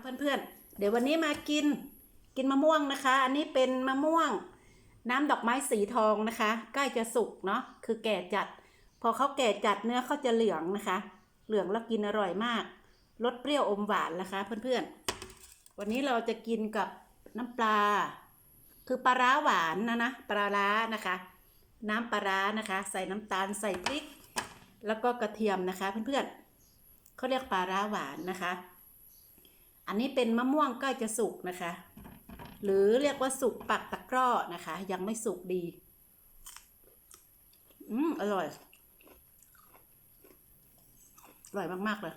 เพื่อนๆ เดี๋ยววันนี้มากินกินมะม่วงนะคะ อันนี้เป็นมะม่วง น้ำดอกไม้สีทองนะคะ ใกล้จะสุกเนาะคือแก่จัด พอเขาแก่จัดเนื้อเขาจะเหลืองนะคะ เหลืองแล้วกินอร่อยมากรสเปรี้ยวอมหวานนะคะ เพื่อนๆ วันนี้เราจะกินกับน้ำปลา คือปลาร้าหวานนะนะปลาร้านะคะ น้ำปลาร้านะคะ ใส่น้ำตาลใส่พริก แล้วก็กระเทียมนะคะ เพื่อนๆเขาเรียกปลาร้าหวานนะคะ อันนี้เป็นมะม่วงใกล้จะสุกนะคะ หรือเรียกว่าสุกปักตะกร้อนะคะ ยังไม่สุกดี อืมอร่อย อร่อยมากๆเลย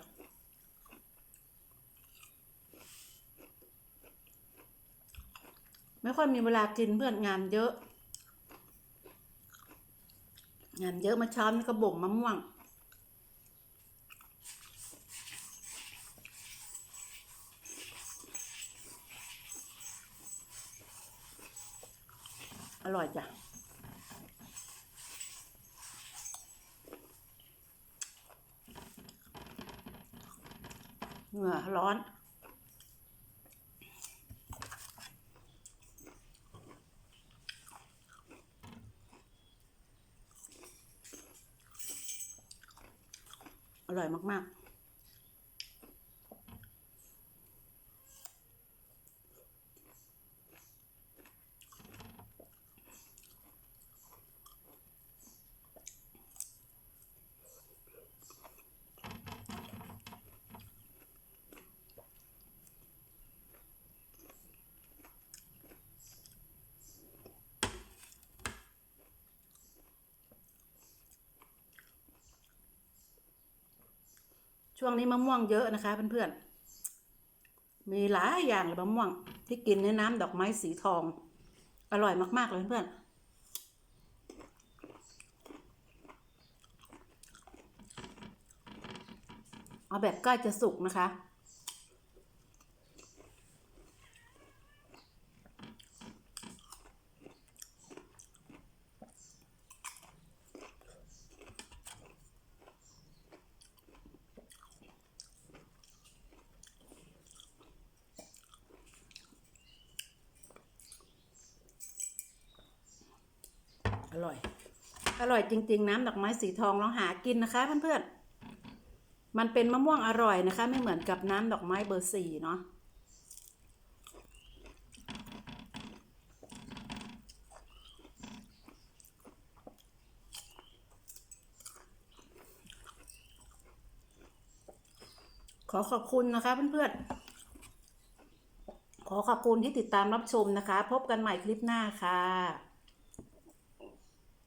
ไม่ค่อยมีเวลากินเพื่อนงานเยอะ งานเยอะมาช้านี่ก็บ่มมะม่วง อร่อยจ้ะเหงื่อร้อนอร่อยมาก ๆ ช่วงนี้มะม่วงเยอะนะคะเพื่อนๆ มีหลายอย่างเลยมะม่วง ที่กินในน้ำดอกไม้สีทอง อร่อยมากๆเลยเพื่อนๆ เอาแบบใกล้จะสุกนะคะ อร่อย อร่อยจริง ๆ น้ำดอกไม้สีทองลองหากินนะคะเพื่อนๆมันเป็นมะม่วงอร่อยนะคะ ไม่เหมือนกับน้ำดอกไม้เบอร์สี่เนาะขอขอบคุณนะคะเพื่อนๆ ขอขอบคุณที่ติดตามรับชมนะคะ พบกันใหม่คลิปหน้าค่ะ